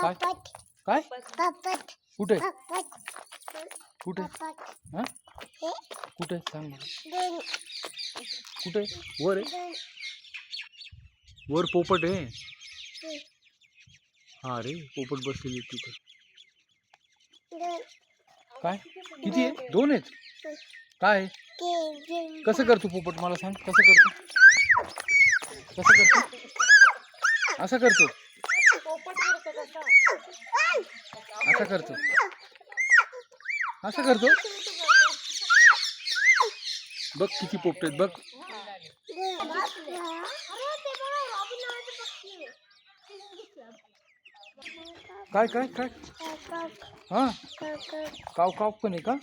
काय? काय? कुठे? कुठे? हा? कुठे? सांग कुठे? वर आहे. वर पोपट आहे. हे, रे पोपट बसलेली तिथे. काय? किती आहे दोन आहेत? काय कसं करतो पोपट? मला सांग. कसं करतो? कसं करतो? असं करतो. असं करतो. असं करतो? बघ किती पोपट आहेत बघ. काय काय काय? हा? काव काव पण आहे का?